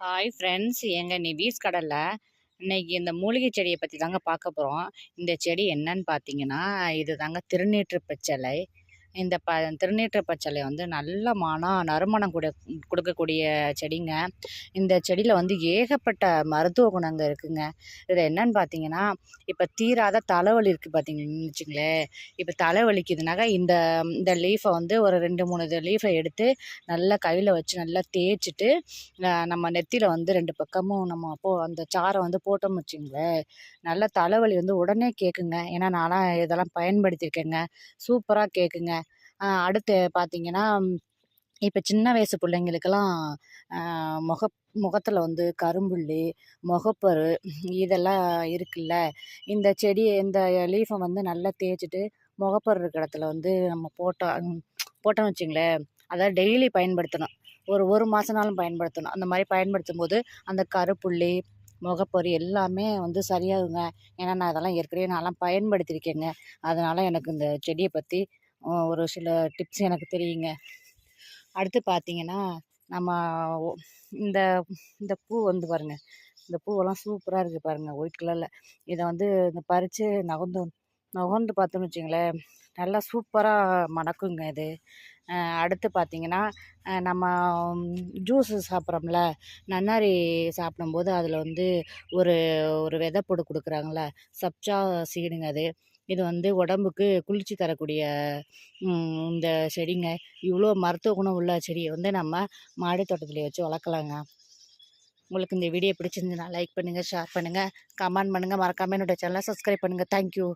Hi friends எங்கள் நிவீஸ் கடலில்? இன்னைக்கு இந்த மூலிகை செடியை பற்றி தாங்க பார்க்க போகிறோம் இந்த செடி என்னன்னு பார்த்தீங்கன்னா இது தாங்க திருநீற்று பச்சலை இந்த ப திருநீற்று பச்சலை வந்து நல்ல மனம் நறுமணம் கொடு கொடுக்கக்கூடிய செடிங்க. இந்த செடியில் வந்து ஏகப்பட்ட மருத்துவ குணங்கள் இருக்குதுங்க இது என்னன்னு பார்த்தீங்கன்னா இப்போ தீராத தலைவலி இருக்குது பார்த்தீங்கன்னு வச்சுங்களேன். இப்போ தலைவலிக்குதுனாக்கா இந்த இந்த லீஃபை வந்து ஒரு ரெண்டு மூணு லீஃபை எடுத்து நல்லா கையில் வச்சு நல்லா தேய்ச்சிட்டு நம்ம நெத்தியில் வந்து ரெண்டு பக்கமும் நம்ம போ அந்த சாரை வந்து போட்டோம் வச்சுங்களேன். நல்ல தலைவலி வந்து உடனே கேட்குங்க ஏன்னா நான்லாம் இதெல்லாம் பயன்படுத்தியிருக்கேங்க. சூப்பராக கேட்குங்க அடுத்து பார்த்தீங்கன்னா இப்போ சின்ன வயசு பிள்ளைங்களுக்கெல்லாம் முக முகத்தில் வந்து கரும்புள்ளி முகப்பரு இதெல்லாம் இருக்குல்ல. இந்த செடி இந்த லீஃபை வந்து நல்லா தேய்ச்சிட்டு முகப்பரு இருக்கிற இடத்துல வந்து நம்ம போட்டோம் போட்டோம்னு வச்சுங்களேன் அதாவது டெய்லி பயன்படுத்தணும். ஒரு ஒரு மாதம்னாலும் பயன்படுத்தணும். அந்த மாதிரி பயன்படுத்தும் போது அந்த கருப்புள்ளி முகப்பொறி எல்லாமே வந்து சரியாகுங்க. ஏன்னா நான் அதெல்லாம் ஏற்கனவே நான்லாம் பயன்படுத்தியிருக்கேங்க. அதனால் எனக்கு இந்த செடியை பற்றி ஒரு சில டிப்ஸ் எனக்கு தெரியுங்க. அடுத்து பார்த்தீங்கன்னா நம்ம இந்த இந்த பூ வந்து பாருங்க. இந்த பூவெல்லாம் சூப்பராக இருக்குது பாருங்க ஒயிட் கலரில் இதை வந்து இந்த பறித்து நகர்ந்து நகர்ந்து பார்த்தோம்னு வச்சுங்களேன் நல்லா சூப்பராக மணக்குங்க இது. அடுத்து பார்த்தீங்கன்னா நம்ம ஜூஸு சாப்பிட்றோம்ல நன்னாரி சாப்பிடும்போது அதில் வந்து ஒரு ஒரு விதை போட்டு கொடுக்குறாங்கள சப்ஜா சீடுங்க அது. இது வந்து உடம்புக்கு குளிர்ச்சி தரக்கூடிய இந்த செடிங்க. இவ்வளோ மருத்துவ குணம் உள்ள செடியை வந்து நம்ம மாடி தோட்டத்தில் வச்சு வளர்க்கலாங்க. உங்களுக்கு இந்த வீடியோ பிடிச்சிருந்துச்சுன்னா லைக் பண்ணுங்கள் ஷேர் பண்ணுங்கள் கமெண்ட் பண்ணுங்கள் மறக்காமல் என்னோட சேனலை சப்ஸ்கிரைப் பண்ணுங்கள் தேங்க்யூ